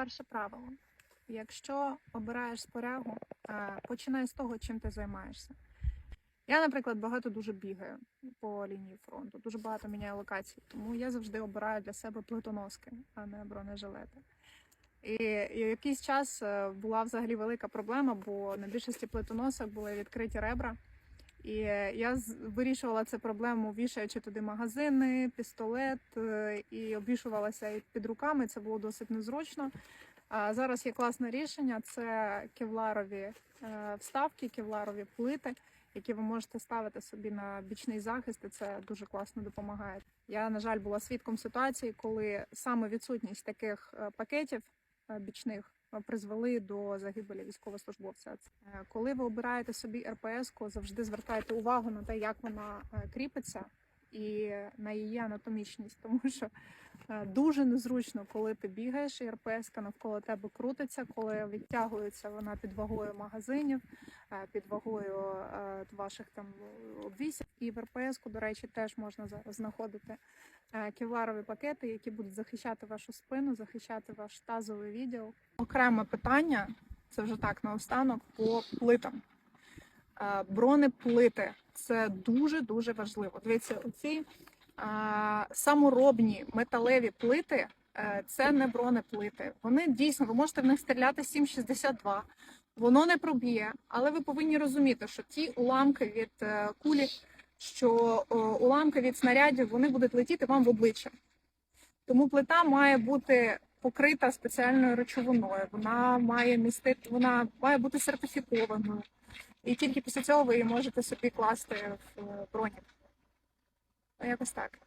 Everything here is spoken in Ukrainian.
Перше правило: якщо обираєш спорягу, е, починай з того, чим ти займаєшся. Я, наприклад, багато дуже бігаю по лінії фронту, дуже багато міняю локацій, тому я завжди обираю для себе плитоноски, а не бронежилети. І, і якийсь час е, була взагалі велика проблема, бо на більшості плитоносок були відкриті ребра. І е, я вирішувала цю проблему, вішаючи туди магазини, пістолет е, і обвішувалася під руками. Це було досить незручно. А зараз є класне рішення: це кевларові е, вставки, кевларові плити, які ви можете ставити собі на бічний захист, і це дуже класно допомагає. Я, на жаль, була свідком ситуації, коли саме відсутність таких пакетів бічних е, призвели до загибелі військовослужбовця. Е, Коли ви обираєте собі РПС, завжди звертайте увагу на те, як вона е, кріпиться. І на її анатомічність, тому що е, дуже незручно, коли ти бігаєш, і РПС навколо тебе крутиться, коли відтягується вона під вагою магазинів, е, під вагою е, ваших там обвісів. І в РПС, до речі, теж можна знаходити кевларові пакети, які будуть захищати вашу спину, захищати ваш тазовий відділ. Окреме питання, це вже так наостанок, по плитам. Бронеплити це дуже дуже важливо. Дивіться, оці е, саморобні металеві плити. е, Це не бронеплити. Вони дійсно ви можете в них стріляти 7,62. Воно не проб'є, але ви повинні розуміти, що ті уламки від е, кулі, що уламки від снарядів, вони будуть летіти вам в обличчя. Тому плита має бути покрита спеціальною речовиною. Вона має містити, вона має бути сертифікованою. І тільки після цього ви можете собі класти в броні, Якось так.